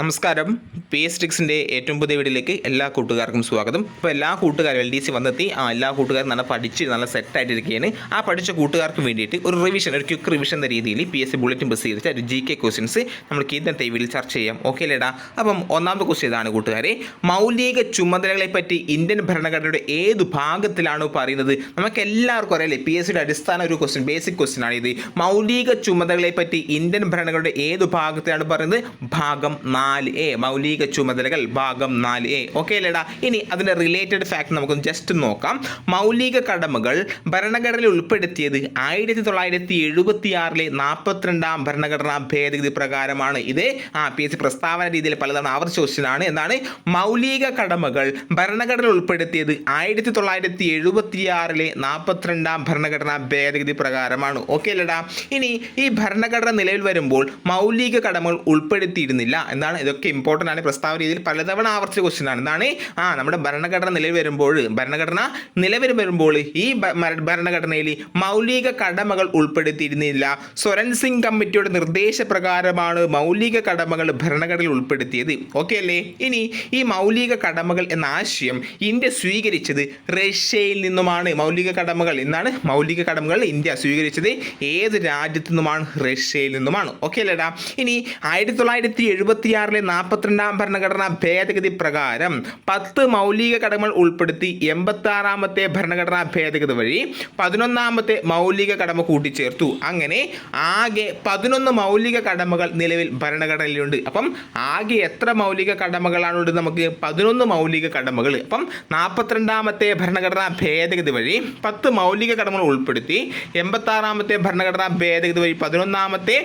നമസ്കാരം. P S ടിക്സിന്റെ ഏറ്റവും പുതിയ വീഡിയോയിലേക്ക് എല്ലാ കൂട്ടുകാർക്കും സ്വാഗതം. അപ്പോൾ എല്ലാ കൂട്ടുകാരും എൽ ഡി സി വന്നെത്തി. ആ എല്ലാ കൂട്ടുകാരും നല്ല പഠിച്ച് നല്ല സെറ്റായിട്ടിരിക്കുകയാണ് ആ പഠിച്ച കൂട്ടുകാർക്ക് വേണ്ടിയിട്ട് ഒരു റിവിഷൻ ഒരു ക്യുക്ക് റിവിഷൻ എന്ന രീതിയിൽ പി എസ് സി ബുള്ളറ്റിൻ ബസ് ചെയ്തിട്ട് ഒരു ജി കെ ക്വസ്റ്റ്യൻസ് നമുക്ക് ഇന്നത്തെ വീഡിയോയിൽ ചർച്ച ചെയ്യാം. ഓക്കെ അല്ലേടാ? അപ്പം ഒന്നാമത്തെ ക്വസ്റ്റ്യൻ ഇതാണ് കൂട്ടുകാരെ. മൗലിക ചുമതലകളെ പറ്റി ഇന്ത്യൻ ഭരണഘടനയുടെ ഏത് ഭാഗത്തിലാണ് പറയുന്നത്? നമുക്ക് എല്ലാവർക്കും അറിയാലേ പി എസ് സിയുടെ അടിസ്ഥാന ഒരു ക്വസ്റ്റ്യൻ ബേസിക് ക്വസ്റ്റ്യൻ ആണ് ഇത് മൗലിക ചുമതലകളെ പറ്റി ഇന്ത്യൻ ഭരണഘടനയുടെ ഏത് ഭാഗത്തിലാണ് പറയുന്നത്? ഭാഗം നാല് എ മൗലിക ചുമതലകൾ ഭാഗം നാല് എ. ഓക്കെ അല്ലേടാ? ഇനി അതിന്റെ റിലേറ്റഡ് ഫാക്ട് നമുക്കൊന്ന് ജസ്റ്റ് നോക്കാം. മൗലിക കടമകൾ ഭരണഘടനയിൽ ഉൾപ്പെടുത്തിയത് ആയിരത്തി തൊള്ളായിരത്തി എഴുപത്തി ആറിലെ നാൽപ്പത്തിരണ്ടാം ഭരണഘടനാ ഭേദഗതി പ്രകാരമാണ്. ഇത് ആ പി എസ് പ്രസ്താവന രീതിയിൽ പലതവണ ആവർത്തിച്ച ചോദിച്ചതാണ് എന്താണ്? മൗലിക കടമകൾ ഭരണഘടനയിൽ ഉൾപ്പെടുത്തിയത് ആയിരത്തി തൊള്ളായിരത്തി എഴുപത്തി ആറിലെ നാൽപ്പത്തിരണ്ടാം ഭരണഘടനാ ഭേദഗതി പ്രകാരമാണ്. ഓക്കെ അല്ലേടാ? ഇനി ഈ ഭരണഘടന നിലവിൽ വരുമ്പോൾ മൗലിക കടമകൾ ഉൾപ്പെടുത്തിയിരുന്നില്ല. എന്താണ് ഇതൊക്കെ ഇമ്പോർട്ടന്റ് ആണ്. പ്രസ്താവന രീതിയിൽ പലതവണ ആവർത്തിച്ച ക്വസ്റ്റ്യൻ ആണ്. എന്താണ്? ആ നമ്മുടെ ഭരണഘടന നിലവിൽ വരുമ്പോൾ ഭരണഘടന നിലവിൽ വരുമ്പോൾ ഈ ഭരണഘടനയിൽ മൗലിക കടമകൾ ഉൾപ്പെടുത്തിയിരുന്നില്ല. സ്വരൻസിംഗ് കമ്മിറ്റിയുടെ നിർദ്ദേശപ്രകാരമാണ് മൗലിക കടമകൾ ഭരണഘടനയിൽ ഉൾപ്പെടുത്തിയത്. ഓക്കെ അല്ലേ? ഇനി ഈ മൗലിക കടമകൾ എന്ന ആശയം ഇന്ത്യ സ്വീകരിച്ചത് റഷ്യയിൽ നിന്നുമാണ് മൗലിക കടമകൾ. എന്നാണ് മൗലിക കടമകൾ ഇന്ത്യ സ്വീകരിച്ചത് ഏത് രാജ്യത്തു നിന്നുമാണ്? റഷ്യയിൽ നിന്നുമാണ്. ഓക്കെ അല്ലേടാ? ഇനി ആയിരത്തി തൊള്ളായിരത്തി എഴുപത്തി ആറിലെ നാൽപ്പത്തിരണ്ടാം ഭരണഘടനാ ഭേദഗതി പ്രകാരം പത്ത് മൗലിക കടമകൾ ഉൾപ്പെടുത്തി എൺപത്തി ആറാമത്തെ ഭരണഘടനാ ഭേദഗതി വഴി പതിനൊന്നാമത്തെ മൗലിക കടമ കൂട്ടിച്ചേർത്തു. അങ്ങനെ ആകെ പതിനൊന്ന് മൗലിക കടമകൾ നിലവിൽ ഭരണഘടനയിലുണ്ട്. അപ്പം ആകെ എത്ര മൗലിക കടമകളാണുള്ളത് നമുക്ക്? പതിനൊന്ന് മൗലിക കടമകൾ. അപ്പം നാൽപ്പത്തിരണ്ടാമത്തെ ഭരണഘടനാ ഭേദഗതി വഴി പത്ത് മൗലിക കടമകൾ ഉൾപ്പെടുത്തി എൺപത്താറാമത്തെ ഭരണഘടനാ ഭേദഗതി വഴി പതിനൊന്നാമത്തെ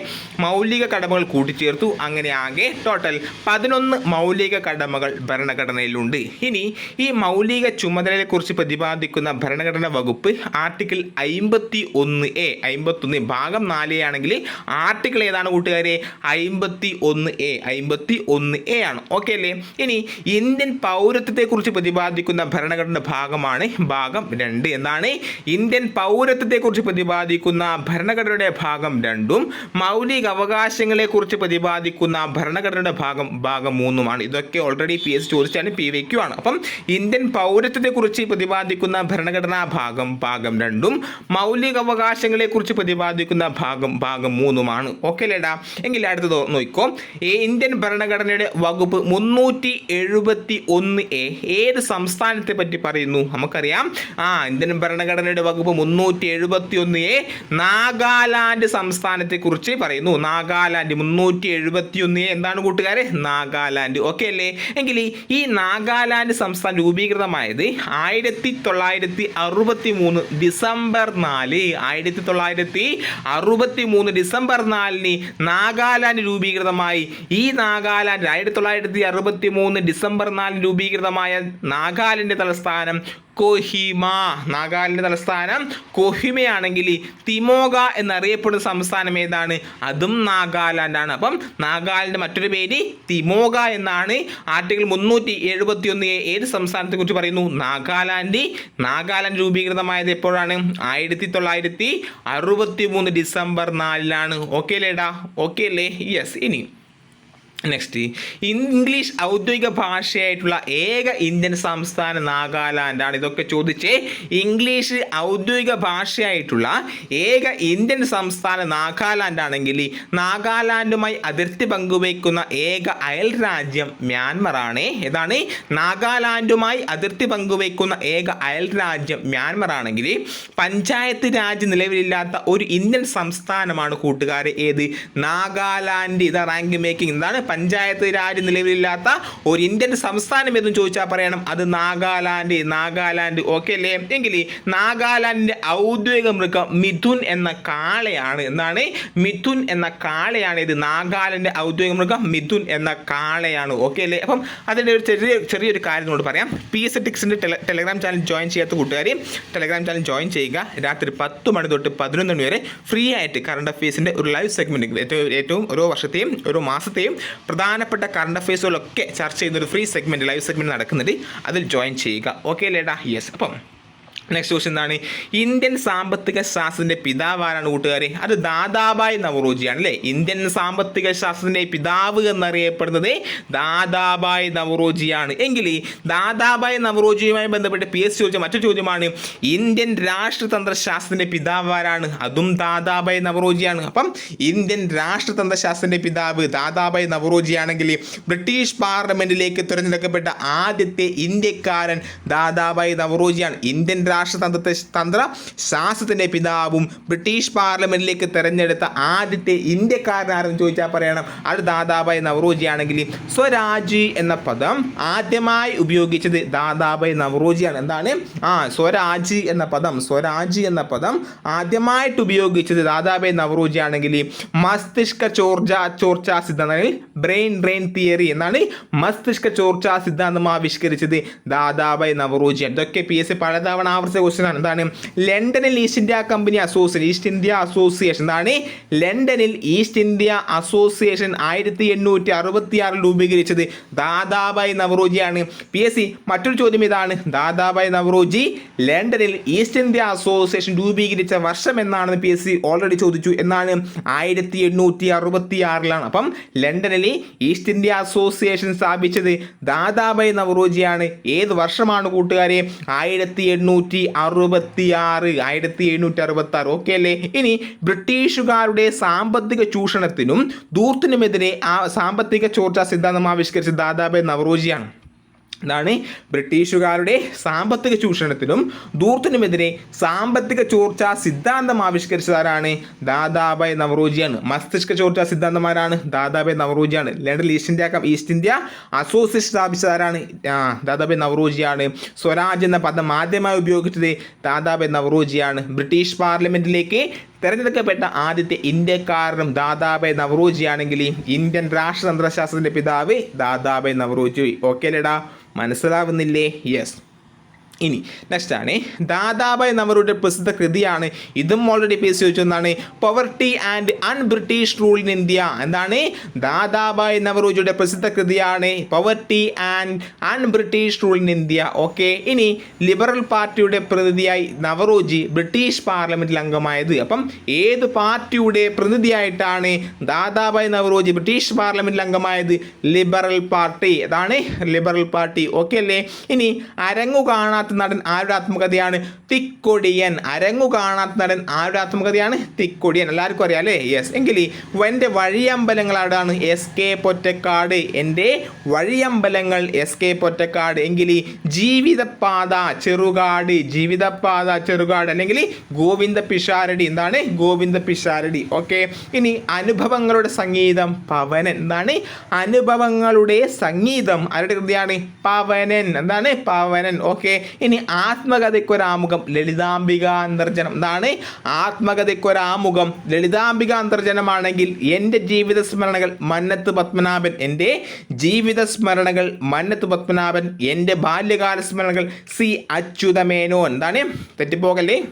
മൗലിക കടമകൾ കൂട്ടിച്ചേർത്തു. അങ്ങനെ ആകെ ടോട്ടൽ പതിനൊന്ന് മൗലിക കടമകൾ ഭരണഘടനയിലുണ്ട്. ഇനി ഈ മൗലിക ചുമതലയെക്കുറിച്ച് പ്രതിപാദിക്കുന്ന ഭരണഘടനാ വകുപ്പ് ആർട്ടിക്കിൾ അയിമ്പത്തി ഒന്ന് എ അയിമ്പത്തൊന്ന് ഭാഗം നാല് ആണെങ്കിൽ ആർട്ടിക്കിൾ ഏതാണ് കൂട്ടുകാരെ? അയിമ്പത്തി ഒന്ന് എ അയിമ്പത്തി ഒന്ന് എ ആണ്. ഓക്കെ അല്ലേ? ഇനി ഇന്ത്യൻ പൗരത്വത്തെക്കുറിച്ച് പ്രതിപാദിക്കുന്ന ഭരണഘടന ഭാഗമാണ് ഭാഗം രണ്ട്. എന്നാണ് ഇന്ത്യൻ പൗരത്വത്തെക്കുറിച്ച് പ്രതിപാദിക്കുന്ന ഭരണഘടനയുടെ ഭാഗം രണ്ടും മൗലിക അവകാശങ്ങളെക്കുറിച്ച് പ്രതിപാദിക്കുന്ന ഭരണഘടനയുടെ ഭാഗം ഭാഗം മൂന്നുമാണ്. ഇതൊക്കെ ഓൾറെഡി പി എസ് ചോദിച്ചാണ് പി വി ക്യു ആണ് അപ്പം ഇന്ത്യൻ പൗരത്വത്തെക്കുറിച്ച് പ്രതിപാദിക്കുന്ന ഭരണഘടനാ ഭാഗം ഭാഗം രണ്ടും മൗലിക അവകാശങ്ങളെക്കുറിച്ച് പ്രതിപാദിക്കുന്ന ഭാഗം ഭാഗം മൂന്നുമാണ്. ഓക്കെ അല്ലേടാ എങ്കിൽ അടുത്തത് നോക്കോ. ഈ ഇന്ത്യൻ ഭരണഘടനയുടെ വകുപ്പ് മുന്നൂറ്റി എഴുപത്തി ഒന്ന് എ ഏത് സംസ്ഥാനത്തെ പറ്റി പറയുന്നു? നമുക്കറിയാം. ആ ഇന്ത്യൻ ഭരണഘടനയുടെ വകുപ്പ് മുന്നൂറ്റി എഴുപത്തി ഒന്ന് എ നാഗാലാൻഡ് സംസ്ഥാനത്തെക്കുറിച്ച് പറയുന്നു. നാഗാലാൻഡ് മുന്നൂറ്റി എഴുപത്തി ഒന്ന് എ എന്താണ് കൂട്ടുകാരെ നാഗാലാൻഡ്. ഓക്കെ അല്ലേ? എങ്കിൽ ഈ- നാഗാലാൻഡ് സംസ്ഥാനം രൂപീകൃതമായത് ആയിരത്തി തൊള്ളായിരത്തി അറുപത്തി മൂന്ന് ഡിസംബർ നാല്. ആയിരത്തി തൊള്ളായിരത്തി അറുപത്തി മൂന്ന് ഡിസംബർ നാലിന് നാഗാലാൻഡ് രൂപീകൃതമായി. ഈ നാഗാലാൻഡ് ആയിരത്തി തൊള്ളായിരത്തി അറുപത്തി മൂന്ന് ഡിസംബർ നാലിന് രൂപീകൃതമായ നാഗാലാൻഡ് തലസ്ഥാനം കൊഹിമ നാഗാലാൻഡ് തലസ്ഥാനം. കൊഹിമയാണെങ്കിൽ തിമോഗ എന്നറിയപ്പെടുന്ന സംസ്ഥാനം ഏതാണ്? അതും നാഗാലാൻഡ് ആണ് അപ്പം നാഗാലാൻഡ് മറ്റൊരു പേര് തിമോഗ എന്നാണ്. ആർട്ടിക്കിൾ മുന്നൂറ്റി എഴുപത്തി ഒന്ന് ഏത് സംസ്ഥാനത്തെ കുറിച്ച് പറയുന്നു? നാഗാലാൻഡ്. നാഗാലാൻഡ് രൂപീകൃതമായത് എപ്പോഴാണ്? ആയിരത്തി തൊള്ളായിരത്തി അറുപത്തി മൂന്ന് ഡിസംബർ നാലിലാണ്. ഓക്കെ അല്ലേടാ ഓക്കെ അല്ലേ യെസ് ഇനി. നെക്സ്റ്റ് ഇംഗ്ലീഷ് ഔദ്യോഗിക ഭാഷയായിട്ടുള്ള ഏക ഇന്ത്യൻ സംസ്ഥാനം നാഗാലാൻഡ് ആണ്. ഇതൊക്കെ ചോദിച്ചേ ഇംഗ്ലീഷ് ഔദ്യോഗിക ഭാഷയായിട്ടുള്ള ഏക ഇന്ത്യൻ സംസ്ഥാനം നാഗാലാൻഡ് ആണെങ്കിൽ നാഗാലാൻഡുമായി അതിർത്തി പങ്കുവയ്ക്കുന്ന ഏക അയൽ രാജ്യം മ്യാൻമറാണ് ഏതാണ്? നാഗാലാൻഡുമായി അതിർത്തി പങ്കുവയ്ക്കുന്ന ഏക അയൽ രാജ്യം മ്യാൻമർ ആണെങ്കിൽ പഞ്ചായത്ത് രാജ് നിലവിലില്ലാത്ത ഒരു ഇന്ത്യൻ സംസ്ഥാനമാണ് കൂട്ടുകാരെ. ഏത്? നാഗാലാൻഡ്. ഇതാ റാങ്ക് മേക്കിംഗ് എന്താണ്? പഞ്ചായത്ത് രാജ് നിലവിലില്ലാത്ത ഒരു ഇന്ത്യൻ സംസ്ഥാനം എന്നും ചോദിച്ചാൽ പറയണം. അത് നാഗാലാൻഡ്. നാഗാലാൻഡ് ഓക്കെ അല്ലേ? എങ്കിൽ നാഗാലാൻഡിന്റെ ഔദ്യോഗിക മൃഗം മിഥുൻ എന്ന കാളയാണ്. എന്നാണ് മിഥുൻ എന്ന കാളയാണ് ഇത്. നാഗാലാൻഡ് ഔദ്യോഗിക മൃഗം മിഥുൻ എന്ന കാളയാണ്. ഓക്കെ അല്ലേ? അപ്പം അതിന്റെ ഒരു ചെറിയ ചെറിയൊരു കാര്യം എന്നോട് പറയാം. പി എസ് ടിക്സിന്റെ ടെലഗ്രാം ചാനൽ ജോയിൻ ചെയ്യാത്ത കൂട്ടുകാർ ടെലഗ്രാം ചാനൽ ജോയിൻ ചെയ്യുക. രാത്രി പത്ത് മണി തൊട്ട് പതിനൊന്ന് മണി വരെ ഫ്രീ ആയിട്ട് കറണ്ട് അഫയേഴ്സിന്റെ ഒരു ലൈവ് സെഗ്മെന്റ് ഏറ്റവും ഏറ്റവും ഓരോ വർഷത്തെയും ഓരോ മാസത്തെയും പ്രധാനപ്പെട്ട കറണ്ട് അഫയേഴ്സുകളൊക്കെ ചർച്ച ചെയ്യുന്ന ഒരു ഫ്രീ സെഗ്മെന്റ് ലൈവ് സെഗ്മെന്റ് നടക്കുന്നുണ്ട്. അതിൽ ജോയിൻ ചെയ്യുക. ഓക്കെ ലേഡാ യെസ് അപ്പം നെക്സ്റ്റ് ക്വസ്റ്റ്യൻ എന്താണ്? ഇന്ത്യൻ സാമ്പത്തിക ശാസ്ത്രത്തിന്റെ പിതാവ് ആരാണ് കൂട്ടുകാരെ? അത് ദാദാബായ് നവറോജിയാണ് അല്ലേ? ഇന്ത്യൻ സാമ്പത്തിക ശാസ്ത്രത്തിന്റെ പിതാവ് എന്നറിയപ്പെടുന്നത് ദാദാബായ് നവറോജിയാണ്. എങ്കിൽ ദാദാബായ് നവറോജിയുമായി ബന്ധപ്പെട്ട് പി എസ് ചോദിച്ച മറ്റൊരു ചോദ്യമാണ് ഇന്ത്യൻ രാഷ്ട്രതന്ത്ര ശാസ്ത്രത്തിന്റെ പിതാവ് ആരാണ്? അതും ദാദാബായ് നവറോജിയാണ്. അപ്പം ഇന്ത്യൻ രാഷ്ട്രതന്ത്ര ശാസ്ത്രത്തിന്റെ പിതാവ് ദാദാബായ് നവറോജിയാണെങ്കിൽ ബ്രിട്ടീഷ് പാർലമെന്റിലേക്ക് തിരഞ്ഞെടുക്കപ്പെട്ട ആദ്യത്തെ ഇന്ത്യക്കാരൻ ദാദാബായ് നവറോജിയാണ്. ഇന്ത്യൻ രാഷ്ട്രതന്ത്രത്തെ തന്ത്ര ശാസ്ത്രത്തിന്റെ പിതാവും ബ്രിട്ടീഷ് പാർലമെന്റിലേക്ക് തിരഞ്ഞെടുത്ത ആദ്യത്തെ ഇന്ത്യക്കാരനാരെന്ന് ചോദിച്ചാൽ പറയണം. അത് ദാദാബായ് നവറോജിയാണെങ്കിൽ സ്വരാജ് എന്ന പദം ആദ്യമായി ഉപയോഗിച്ചത് ദാദാബായ് നവറോജിയാണ് എന്താണ്? ആ സ്വരാജ് എന്ന പദം സ്വരാജ് എന്ന പദം ആദ്യമായിട്ട് ഉപയോഗിച്ചത് ദാദാബായ് നവറോജിയാണെങ്കിൽ മസ്തിഷ്ക ചോർജ ചോർച്ച സിദ്ധാന്തങ്ങളിൽ ബ്രെയിൻ ഡ്രെയിൻ തിയറി എന്നാണ് മസ്തിഷ്ക ചോർച്ചാ സിദ്ധാന്തം ആവിഷ്കരിച്ചത് ദാദാബായ് നവറോജി ഇതൊക്കെ പി എസ് സി പലതവണ ആവർത്തിച്ച ക്വസ്റ്റ്യൻ ആണ്. എന്താണ്? ലണ്ടനിൽ East India company association East India association എന്താണ്? ലണ്ടനിൽ ഈസ്റ്റ് ഇന്ത്യ അസോസിയേഷൻ ആയിരത്തി എണ്ണൂറ്റി അറുപത്തി ആറിൽ രൂപീകരിച്ചത് ദാദാബായ് നവറോജിയാണ്. പി എസ് സി മറ്റൊരു ചോദ്യം ഇതാണ്. ദാദാബായ് നവറോജി ലണ്ടനിൽ ഈസ്റ്റ് ഇന്ത്യ അസോസിയേഷൻ രൂപീകരിച്ച വർഷം എന്നാണെന്ന് പി എസ് സി ഓൾറെഡി ചോദിച്ചു. എന്നാണ് ആയിരത്തി എണ്ണൂറ്റി അറുപത്തി ആറിലാണ് അപ്പം ലണ്ടനിൽ ഈസ്റ്റ് ഇന്ത്യ അസോസിയേഷൻ സ്ഥാപിച്ചത് ദാദാബായ് നവറോജിയാണ്. ഏത് വർഷമാണ് കൂട്ടുകാരെ? ആയിരത്തി എണ്ണൂറ്റി അറുപത്തി ആറ് ആയിരത്തി എഴുന്നൂറ്റി അറുപത്തി ആറ് ഓക്കെ അല്ലേ? ഇനി ബ്രിട്ടീഷുകാരുടെ സാമ്പത്തിക ചൂഷണത്തിനും ദൂർത്തിനുമെതിരെ ആ സാമ്പത്തിക ചോർച്ചാ സിദ്ധാന്തം ആവിഷ്കരിച്ച ദാദാബായ് നവറോജിയാണ്. ഇതാണ് ബ്രിട്ടീഷുകാരുടെ സാമ്പത്തിക ചൂഷണത്തിനും ദൂർത്തിനുമെതിരെ സാമ്പത്തിക ചോർച്ച സിദ്ധാന്തം ആവിഷ്കരിച്ചതാരാണ്? ദാദാബായ് നവറോജിയാണ്. മസ്തിഷ്ക ചോർച്ച സിദ്ധാന്തമാരാണ്. Dadabhai നവറോജിയാണ്. London East India East India association സ്ഥാപിച്ചതാരാണ്? Dadabhai നവറോജിയാണ്. സ്വരാജ് എന്ന പദം ആദ്യമായി ഉപയോഗിച്ചത് ദാദാബായ് നവറോജിയാണ്. ബ്രിട്ടീഷ് പാർലമെന്റിലേക്ക് തെരഞ്ഞെടുക്കപ്പെട്ട ആദ്യത്തെ ഇന്ത്യക്കാരനും ദാദാബായ് നവറോജിയാണെങ്കിൽ ഇന്ത്യൻ രാഷ്ട്രതന്ത്രശാസ്ത്രത്തിന്റെ പിതാവ് ദാദാബായ് നവറോജി. ഓക്കെ അല്ലേടാ മനസ്സിലാവുന്നില്ലേ? യെസ് ഇനി നെക്സ്റ്റ് ആണ്. ദാദാബായ് നവറുടെ പ്രസിദ്ധ കൃതിയാണ്. ഇതും ഓൾറെഡി പേസ് ചോദിച്ചതാണ് poverty and un British rule in India എന്താണ്? ദാദാബായ് നവറോജിയുടെ പ്രസിദ്ധ കൃതിയാണ്. Poverty and un British rule in India okay ഇനി ലിബറൽ പാർട്ടിയുടെ പ്രതിനിധിയായി നവറോജി ബ്രിട്ടീഷ് പാർലമെന്റിൽ അംഗമായത്. അപ്പം ഏത് പാർട്ടിയുടെ പ്രതിനിധിയായിട്ടാണ് ദാദാബായ് നവറോജി ബ്രിട്ടീഷ് പാർലമെന്റിൽ അംഗമായത്? ലിബറൽ പാർട്ടി അതാണ് ലിബറൽ പാർട്ടി ഓക്കെ അല്ലേ? ഇനി അരങ്ങു കാണാത്ത നടൻ ആരുടെ ആത്മകഥയാണ്? തിക്കൊടിയൻ. അരങ്ങു കാണാത്ത നടൻ ആരുടെ ആത്മകഥയാണ്? തിക്കൊടിയൻ. എല്ലാവർക്കും അറിയാം അല്ലേ? യെസ് എങ്കിൽ എന്റെ വഴിയമ്പലങ്ങൾ ആടാണ് എസ് കെ പൊറ്റക്കാട് എന്റെ വഴിയമ്പലങ്ങൾ എസ് കെ പൊറ്റക്കാട് എങ്കിൽ ജീവിതപാത ചെറുകാട് ജീവിതപാത ചെറുകാട്. അല്ലെങ്കിൽ ഗോവിന്ദ പിഷാരടി. എന്താണ്? ഗോവിന്ദ പിഷാരടി. ഓക്കെ ഇനി അനുഭവങ്ങളുടെ സംഗീതം. പവനൻ. എന്താണ്? അനുഭവങ്ങളുടെ സംഗീതം. ആരുടെ കൃതിയാണ്? പവനൻ. എന്താണ്? പവനൻ. ഓക്കെ ഇനി ആത്മകഥയ്ക്കൊരാമുഖം ലളിതാംബികാന്തർജനം എന്താണ് ആത്മകഥയ്ക്കൊരാമുഖം ലളിതാംബികാന്തർജനമാണെങ്കിൽ എന്റെ ജീവിത സ്മരണകൾ മന്നത്ത് പത്മനാഭൻ എന്റെ ജീവിത സ്മരണകൾ മന്നത്ത് പത്മനാഭൻ എന്റെ ബാല്യകാല സ്മരണകൾ സി അച്യുതമേനോൻ. എന്താണ്? തെറ്റിപ്പോകല്ലേ?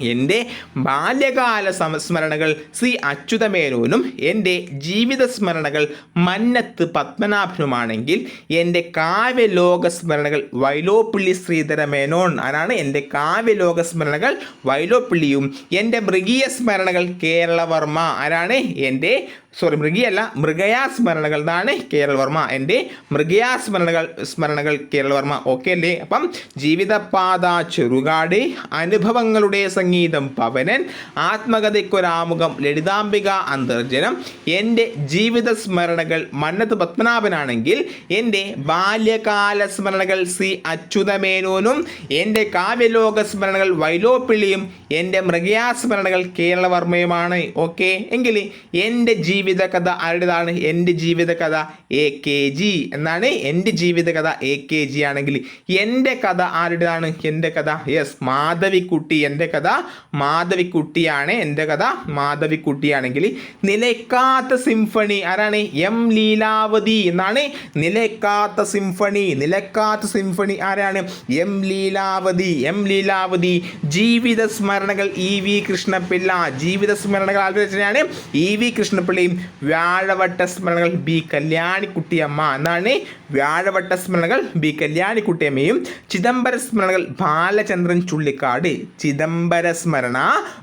എന്റെ ബാല്യകാല സംസ്മരണകൾ ശ്രീ അച്യുതമേനോനും എന്റെ ജീവിത സ്മരണകൾ മന്നത്ത് പത്മനാഭനുമാണെങ്കിൽ എന്റെ കാവ്യലോക സ്മരണകൾ വൈലോപ്പിള്ളി ശ്രീധര ശ്രീധരമേനോൻ ആരാണ്? എന്റെ കാവ്യലോക സ്മരണകൾ വൈലോപ്പിള്ളിയും എന്റെ മൃഗീയ സ്മരണകൾ കേരളവർമ്മ ആരാണ്? എന്റെ സോറി മൃഗിയല്ല മൃഗയാ സ്മരണകൾ എന്നാണ് കേരളവർമ്മ എന്റെ മൃഗയാ സ്മരണകൾ സ്മരണകൾ കേരളവർമ്മ ഓക്കെ അല്ലേ? അപ്പം ജീവിതപാത ചെറുകാട് അനുഭവങ്ങളുടെ സംഗീതം പവനൻ ആത്മകഥയ്ക്കൊരാമുഖം ലളിതാംബിക അന്തർജനം എന്റെ ജീവിത സ്മരണകൾ മന്നത്ത് പത്മനാഭനാണെങ്കിൽ എന്റെ ബാല്യകാല സ്മരണകൾ സി അച്യുതമേനോനും എന്റെ കാവ്യലോക സ്മരണകൾ വൈലോപ്പിള്ളിയും എന്റെ മൃഗയാ സ്മരണകൾ കേരളവർമ്മയുമാണ് ഓക്കെ എങ്കിൽ എന്റെ ജീവിതകഥ ആരുടേതാണ്? എന്റെ ജീവിതകഥ എ കെ ജി. എന്നാണ് എന്റെ ജീവിതകഥ എ കെ ജി ആണെങ്കിൽ എന്റെ കഥ ആരുടേതാണ്? എന്റെ കഥ. യെസ് മാധവിക്കുട്ടി. എന്റെ കഥ മാധവിക്കുട്ടിയാണ്. എന്റെ കഥ മാധവിക്കുട്ടിയാണെങ്കിൽ നിലക്കാത്ത സിംഫണി ആരാണ്? എം ലീലാവതി എന്നാണ് നിലക്കാത്ത സിംഫണി. നിലക്കാത്ത സിംഫണി ആരാണ്? എം ലീലാവതി. എം ലീലാവതി ജീവിത സ്മരണകൾ ഇ വി കൃഷ്ണപിള്ള. ജീവിത സ്മരണകൾ ആരുടെ ഇ വി കൃഷ്ണപിള്ളയും വ്യാഴവട്ട സ്മരണകൾ ബി കല്യാണിക്കുട്ടിയമ്മ എന്നാണ് വ്യാഴവട്ട സ്മരണകൾ ബി കല്യാണിക്കുട്ടിയമ്മയും ചിദംബര സ്മരണകൾ ബാലചന്ദ്രൻ ചുള്ളിക്കാട്. ചിദംബര സ്മരണ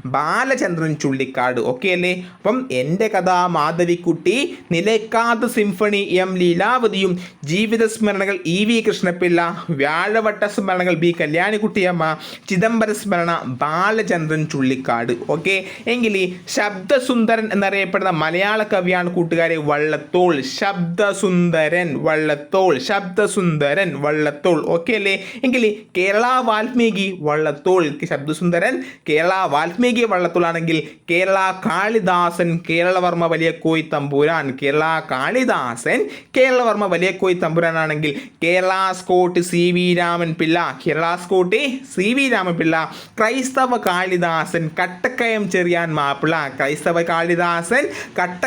ബാലചന്ദ്രൻ ചുള്ളിക്കാട്. ഓക്കെ അല്ലേ? അപ്പം എന്റെ കഥ മാധവിക്കുട്ടി നിലയ്ക്കാത്ത സിംഫണി എം ലീലാവതിയും ജീവിത സ്മരണകൾ ഇ വി കൃഷ്ണപിള്ള വ്യാഴവട്ട സ്മരണകൾ ബി കല്യാണിക്കുട്ടിയമ്മ ചിദംബര സ്മരണ ബാലചന്ദ്രൻ ചുള്ളിക്കാട്. ഓക്കെ എങ്കിൽ ശബ്ദസുന്ദരൻ എന്നറിയപ്പെടുന്ന മലയാള കവിയാണ് കൂട്ടുകാരെ വള്ളത്തോൾ. ശബ്ദസുന്ദരൻ വള്ളത്തോൾ. ശബ്ദസുന്ദരൻ വള്ളത്തോൾ. ഓക്കെ അല്ലേ? എങ്കിൽ കേരള വാൽമീകി വള്ളത്തോൾ. ശബ്ദസുന്ദരൻ കേരള വാൽമീകി വള്ളത്തോൾ ആണെങ്കിൽ കേരള കാളിദാസൻ കേരളവർമ്മ വലിയ കോയി തമ്പുരാൻ. കേരള കാളിദാസൻ കേരളവർമ്മ വലിയ Koyi തമ്പുരാനാണെങ്കിൽ Kerala Scott C V Raman Pillai. Kerala Scott C V Raman Pillai. ക്രൈസ്തവ കാളിദാസൻ കട്ടക്കയം ചെറിയാൻ മാപ്പിള ക്രൈസ്തവ കാളിദാസൻ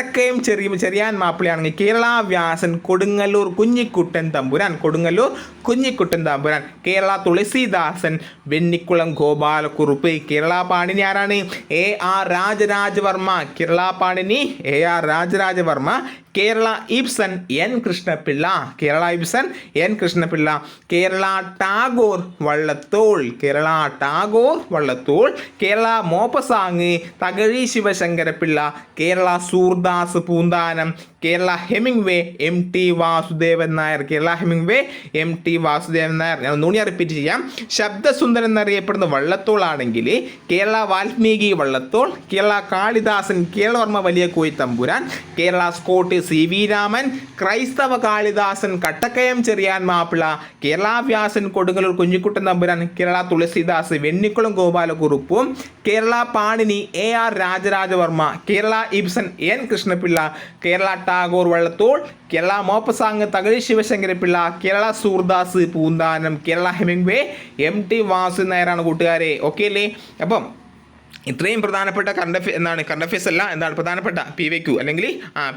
കട്ടക്കയം ചെറിയ ചെറിയാൻ മാപ്പിളയാണെങ്കിൽ കേരള വ്യാസൻ കൊടുങ്ങല്ലൂർ കുഞ്ഞിക്കുട്ടൻ തമ്പുരാൻ. കൊടുങ്ങല്ലൂർ കുഞ്ഞിക്കുട്ടൻ തമ്പുരാൻ. കേരള തുളസിദാസൻ വെണ്ണിക്കുളം ഗോപാലക്കുറുപ്പ്. കേരള പാണിനി ആരാണ്? A R Rajarajavarma. Kerala Panini A R Rajarajavarma. Kerala Ibsen N Krishnapillai. Kerala Ibsen N Krishnapillai. Kerala Tagore Vallathol. Kerala Tagore Vallathol. Kerala Maupassant Thakazhi Sivasankarapillai. Kerala Surdas Poonthanam. Kerala Heming M T Vasudevan Nair. Kerala Heming M T Vasudevan Nair. ഞാൻ ഒന്നുകൂടി repeat ചെയ്യാം. ശബ്ദസുന്ദരൻ എന്നറിയപ്പെടുന്ന വള്ളത്തോളാണെങ്കിൽ കേരള വാൽമീകി വള്ളത്തോൾ കേരള കാളിദാസൻ കേരളവർമ്മ വലിയ Koyithampuran Kerala Scott C V Raman ക്രൈസ്തവ Kalidasan Kattakkayam Cherian Mappila Kerala Vyasan Kodungallur Kunjikuttan Thampuran Kerala Tulsidas Vennikulam ഗോപാലകുറുപ്പും Kerala Panini A R Rajarajavarma Kerala Ibsen N Krishnapillai Kerala Tagore Vallathol Kerala Maupassant Thakazhi Sivasankarapillai Kerala Surdas Poonthanam Kerala Hemingway M T Vasu നായരാണ് കൂട്ടുകാരെ. Okay അല്ലേ? അപ്പം ഇത്രയും പ്രധാനപ്പെട്ട current affair എന്താണ്? Current affairs അല്ല എന്താണ് പ്രധാനപ്പെട്ട? പി വൈ ക്യു അല്ലെങ്കിൽ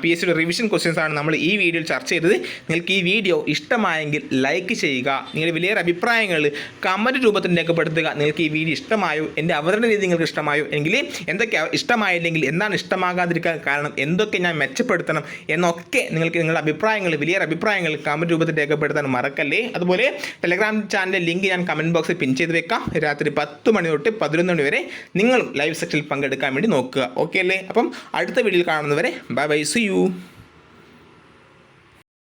പി എസ് സിയുടെ റിവിഷൻ ക്വസ്റ്റ്യൻസ് ആണ് നമ്മൾ ഈ വീഡിയോയിൽ ചർച്ച ചെയ്തത്. നിങ്ങൾക്ക് ഈ വീഡിയോ ഇഷ്ടമായെങ്കിൽ ലൈക്ക് ചെയ്യുക. നിങ്ങളുടെ വലിയ അഭിപ്രായങ്ങൾ കമന്റ് രൂപത്തിൽ രേഖപ്പെടുത്തുക. നിങ്ങൾക്ക് ഈ വീഡിയോ ഇഷ്ടമായോ? എന്റെ അവതരണ രീതി നിങ്ങൾക്ക് ഇഷ്ടമായോ? എങ്കിൽ എന്തൊക്കെ ഇഷ്ടമായില്ലെങ്കിൽ എന്താണ് ഇഷ്ടമാകാതിരിക്കാൻ കാരണം എന്തൊക്കെ ഞാൻ മെച്ചപ്പെടുത്തണം എന്നൊക്കെ നിങ്ങൾക്ക് നിങ്ങളുടെ അഭിപ്രായങ്ങൾ വലിയ അഭിപ്രായങ്ങൾ കമന്റ് രൂപത്തിൽ രേഖപ്പെടുത്താൻ മറക്കല്ലേ? അതുപോലെ ടെലഗ്രാം ചാനലിന്റെ ലിങ്ക് ഞാൻ കമന്റ് ബോക്സിൽ പിൻ ചെയ്ത് വെക്കാം. രാത്രി പത്ത് മണി തൊട്ട് പതിനൊന്ന് മണി വരെ നിങ്ങളും ലൈവ് സെക്ഷനിൽ പങ്കെടുക്കാൻ വേണ്ടി നോക്കുക. ഓക്കെ അല്ലേ? അപ്പം അടുത്ത വീഡിയോയിൽ കാണുന്നവരെ ബൈ ബൈ സു യു